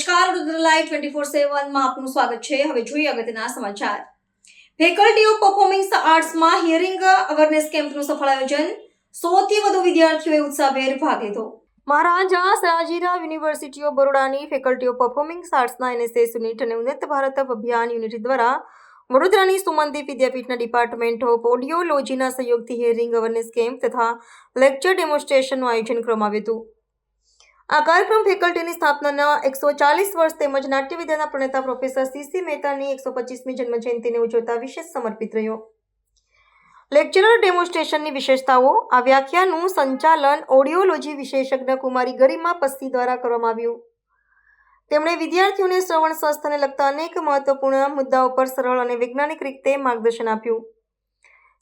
નમસ્કાર રુદ્રલાઇવ twenty four સેવનમાં આપનું સ્વાગત છે. હવે જોઈએ અગત્યના સમાચાર. ફેકલ્ટી ઓફ પરફોર્મિંગ આર્ટ્સમાં હિયરિંગ અવેરનેસ કેમ્પનું સફળ આયોજન સોથી વધુ વિદ્યાર્થીઓએ ઉત્સાહભેર ભાગ લીધો. મહારાજા સયાજીરાવ યુનિવર્સિટી ઓફ બરોડાની ફેકલ્ટી ઓફ પરફોર્મિંગ આર્ટ્સના એનએસએસ યુનિટ અને ઉન્નત ભારત અભિયાન યુનિટ દ્વારા વડોદરાની સુમનદીપ વિદ્યાપીઠના ડિપાર્ટમેન્ટ ઓફ ઓડિયોલોજીના સહયોગથી હિયરિંગ અવેરનેસ કેમ્પ તથા લેક્ચર ડેમોન્સ્ટ્રેશનનું આયોજન કરવામાં આવ્યું હતું. આ કાર્યક્રમ ફેકલ્ટીની સ્થાપનાના એકસો ચાલીસ વર્ષ તેમજ નાટ્યવિદ્યાના પ્રણેતા પ્રોફેસર સીસી મહેતાની એકસો પચીસમી જન્મજયંતિને ઉજવતા વિશેષ સમર્પિત રહ્યો. લેક્ચરર ડેમોન્સ્ટ્રેશનની વિશેષતાઓ. આ વ્યાખ્યાનું સંચાલન ઓડિયોલોજી વિશેષજ્ઞ કુમારી ગરિમા પસ્તી દ્વારા કરવામાં આવ્યું. તેમણે વિદ્યાર્થીઓને શ્રવણ, સ્વાસ્થ્યને લગતા અનેક મહત્વપૂર્ણ મુદ્દાઓ પર સરળ અને વૈજ્ઞાનિક રીતે માર્ગદર્શન આપ્યું.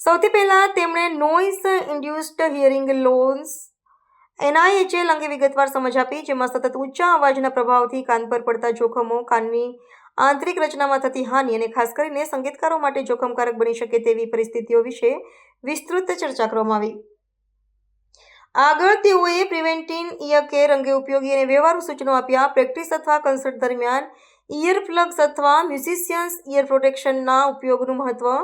સૌથી પહેલાં તેમણે noise induced hearing loss NIHL અંગે વિગતવાર સમજ આપી, જેમાં સતત ઊંચા અવાજના પ્રભાવથી કાન પર પડતા જોખમો, કાનની આંતરિક રચનામાં થતી હાનિ અને ખાસ કરીને સંગીતકારો માટે જોખમકારક બની શકે તેવી પરિસ્થિતિઓ વિશે વિસ્તૃત ચર્ચા કરવામાં આવી. આગળ તેઓએ પ્રિવેન્ટિન ઇયર કેર અંગે ઉપયોગી અને વ્યવહારુ સૂચનો આપ્યા. પ્રેક્ટિસ અથવા કન્સર્ટ દરમિયાન ઇયર પ્લગ્સ અથવા મ્યુઝિશિયન્સ ઇયર પ્રોટેક્શનના ઉપયોગનું મહત્વ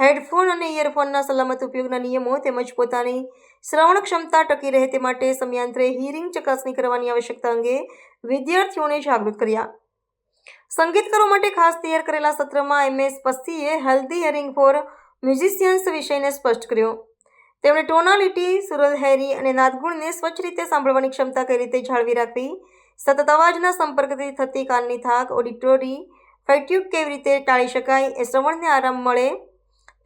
હેડફોન અને ઇયરફોનના સલામત ઉપયોગના નિયમો તેમજ પોતાની શ્રવણ ક્ષમતા ટકી રહે તે માટે સમયાંતરે હિયરિંગ ચકાસણી કરવાની આવશ્યકતા અંગે વિદ્યાર્થીઓને જાગૃત કર્યા. સંગીતકારો માટે ખાસ તૈયાર કરેલા સત્રમાં એમએસ પસ્તીએ હેલ્ધી હિયરિંગ ફોર મ્યુઝિશિયન્સ વિષયને સ્પષ્ટ કર્યો. તેમણે ટોનાલિટી, સુરલ હેરી અને નાદગુણને સ્વચ્છ રીતે સાંભળવાની ક્ષમતા કઈ રીતે જાળવી રાખવી, સતત અવાજના સંપર્કથી થતી કાનની થાક, ઓડિટોરી ફેટ્યુક કેવી રીતે ટાળી શકાય એ શ્રવણને આરામ મળે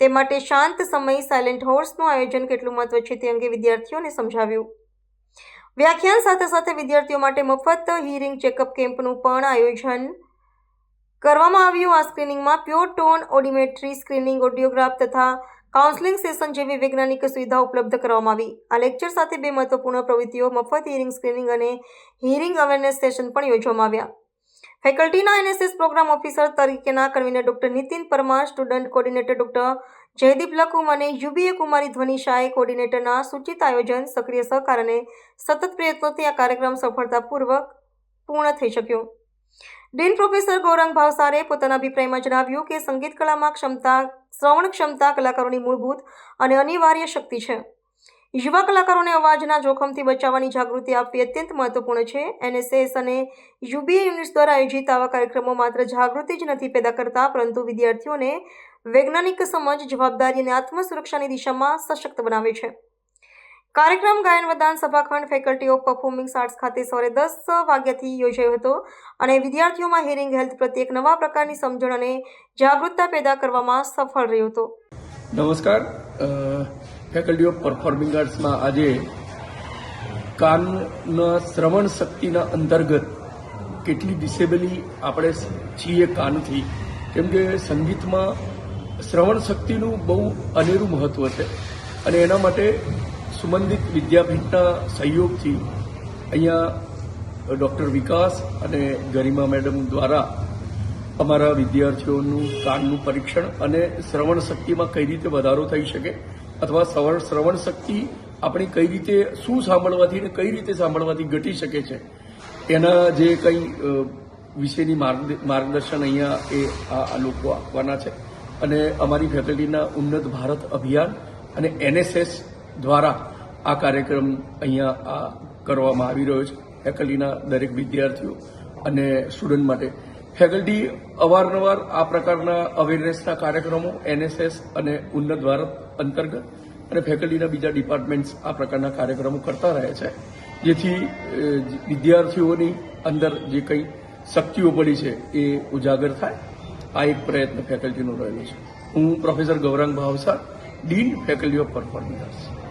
તે માટે શાંત સમય સાયલેન્ટ હોર્સનું આયોજન કેટલું મહત્વ છે તે અંગે વિદ્યાર્થીઓને સમજાવ્યું. વ્યાખ્યાન સાથે સાથે વિદ્યાર્થીઓ માટે મફત હિયરિંગ ચેકઅપ કેમ્પનું પણ આયોજન કરવામાં આવ્યું. આ સ્ક્રીનિંગમાં pure tone audiometry screening audiograph તથા કાઉન્સેલિંગ સેશન જેવી વૈજ્ઞાનિક સુવિધા ઉપલબ્ધ કરવામાં આવી. આ લેક્ચર સાથે બે મહત્વપૂર્ણ પ્રવૃત્તિઓ, મફત હિયરિંગ સ્ક્રીનિંગ અને હિયરિંગ અવેરનેસ સેશન પણ યોજવામાં આવ્યા. ફેકલ્ટીના એનએસએસ પ્રોગ્રામ ઓફિસર તરીકેના convener doctor Nitin Parmar, student coordinator doctor Jaydeep Lakum અને યુબીએ કુમારી ધ્વનિ શાહે કોર્ડિનેટરના સૂચિત આયોજન, સક્રિય સહકાર અને સતત પ્રયત્નોથી આ કાર્યક્રમ સફળતાપૂર્વક પૂર્ણ થઈ શક્યો. ડીન પ્રોફેસર ગૌરંગ ભાવસારે પોતાના અભિપ્રાયમાં જણાવ્યું કે સંગીત કલામાં ક્ષમતા, શ્રવણ ક્ષમતા કલાકારોની મૂળભૂત અને અનિવાર્ય શક્તિ છે. યુવા કલાકારોને અવાજના જોખમથી બચાવવાની જાગૃતિ આપવી અત્યંત મહત્વપૂર્ણ છે. એનએસએસ અને યુબીએ યુનિટ્સ દ્વારા આયોજિત આવા કાર્યક્રમો માત્ર જાગૃતિ જ નથી પેદા કરતા, પરંતુ વિદ્યાર્થીઓને વૈજ્ઞાનિક સમજ, જવાબદારી અને આત્મસુરક્ષાની દિશામાં સશક્ત બનાવે છે. કાર્યક્રમ ગાયન વદાન સભાખંડ ફેકલ્ટી ઓફ પરફોર્મિંગ આર્ટ્સ ખાતે સવારે દસ વાગ્યાથી યોજાયો હતો અને વિદ્યાર્થીઓમાં હિયરિંગ હેલ્થ પ્રત્યે એક નવા પ્રકારની સમજણ અને જાગૃતતા પેદા કરવામાં સફળ રહ્યો હતો. નમસ્કાર. ફેકલ્ટી ઓફ પરફોર્મિંગ આર્ટ્સમાં આજે કાનના શ્રવણ શક્તિના અંતર્ગત કેટલી ડિસેબલી આપણે છીએ કાનથી. કેમ કે સંગીતમાં શ્રવણ શક્તિનું બહુ અનેરું મહત્વ છે. અને એના માટે સુમંદિત વિદ્યાપીઠના સહયોગથી અહીંયા ડૉક્ટર વિકાસ અને ગરિમા મેડમ દ્વારા અમારા વિદ્યાર્થીઓનું કાનનું પરીક્ષણ અને શ્રવણ શક્તિમાં કઈ રીતે વધારો થઈ શકે અથવા શ્રવણ શક્તિ આપણી કઈ રીતે શું સાંભળવાથી અને કઈ રીતે સાંભળવાથી ઘટી શકે છે? એના જે કંઈ વિશેની માર્ગદર્શન અહીંયા એ આ લોકો આપવાના છે. અને અમારી ફેકલ્ટીના ઉન્નત ભારત અભિયાન અને એનએસએસ દ્વારા આ કાર્યક્રમ અહીંયા આ કરવામાં આવી રહ્યો છે. ફેકલ્ટીના દરેક વિદ્યાર્થીઓ અને સ્ટુડન્ટ માટે. ફેકલ્ટી અવારનવાર આ પ્રકારના અવેરનેસના કાર્યક્રમો, એનએસએસ અને ઉન્નત ભારત અંતર્ગત અને ફેકલ્ટીના બીજા ડિપાર્ટમેન્ટ્સ આ પ્રકારના કાર્યક્રમો કરતા રહે છે, જેથી વિદ્યાર્થીઓની અંદર જે કંઈ શક્તિઓ પડી છે એ ઉજાગર થાય. આ એક પ્રયત્ન ફેકલ્ટીનો રહેલો છે. હું professor Gaurang Bhavsar, dean faculty of performing arts